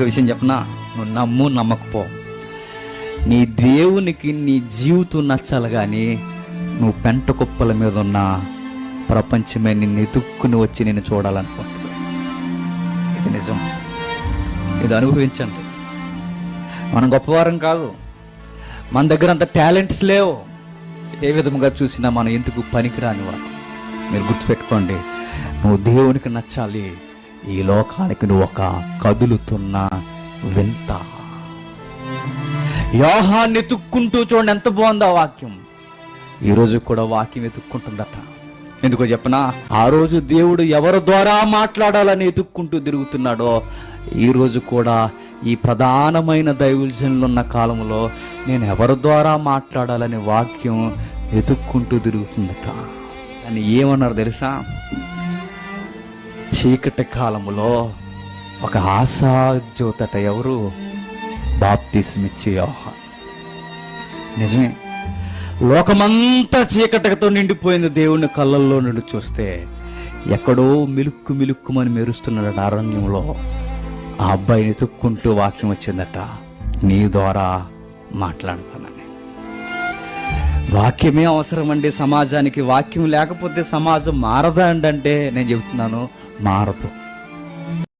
ఒక విషయం చెప్పనా? నువ్వు నమ్ము నమ్మకపో. నీ దేవునికి నీ జీవితం నచ్చాలి కానీ నువ్వు పెంట కుప్పల మీద ఉన్న ప్రపంచమే నిన్ను ఎదుక్కుని వచ్చి నేను చూడాలనుకుంటున్నాను ఇది నిజం. ఇది అనుభవించండి. మనం గొప్పవారం కాదు. మన దగ్గర అంత టాలెంట్స్ లేవు. ఏ విధముగా చూసినా మనం ఎందుకు పనికిరాని వారు? మీరు గుర్తుపెట్టుకోండి. నువ్వు దేవునికి నచ్చాలి. ఈ లోకానికి నువ్వు ఒక కదులుతున్న వింత. యోహాన్ని ఎతుక్కుంటూ చూడండి ఎంత బాగుందో ఆ వాక్యం. ఈరోజు కూడా వాక్యం ఎతుక్కుంటుందట ఎందుకో చెప్పనా? ఆ రోజు దేవుడు ఎవరి ద్వారా మాట్లాడాలని ఎతుక్కుంటూ తిరుగుతున్నాడో ఈరోజు కూడా ఈ ప్రధానమైన దైవజనులు ఉన్న కాలంలో నేను ఎవరి ద్వారా మాట్లాడాలనే వాక్యం ఎతుక్కుంటూ తిరుగుతుందట. అని ఏమన్నారు తెలుసా? చీకటి కాలములో ఒక ఆశాజ్యోతట ఎవరు? బాప్తిస్మిచ్చే యోహాన్. నిజమే. లోకమంతా చీకటితో నిండిపోయింది దేవుని కళ్ళల్లో నుండి చూస్తే ఎక్కడో మిలుక్కు మిలుక్కుమని మెరుస్తున్నాడట అరణ్యంలో. ఆ అబ్బాయిని తొక్కుంటూ వాక్యం వచ్చిందట నీ ద్వారా మాట్లాడుతానని వాక్యమే అవసరం అండి సమాజానికి వాక్యం లేకపోతే సమాజం మారదా అండి అంటే నేను చెబుతున్నాను మారదు.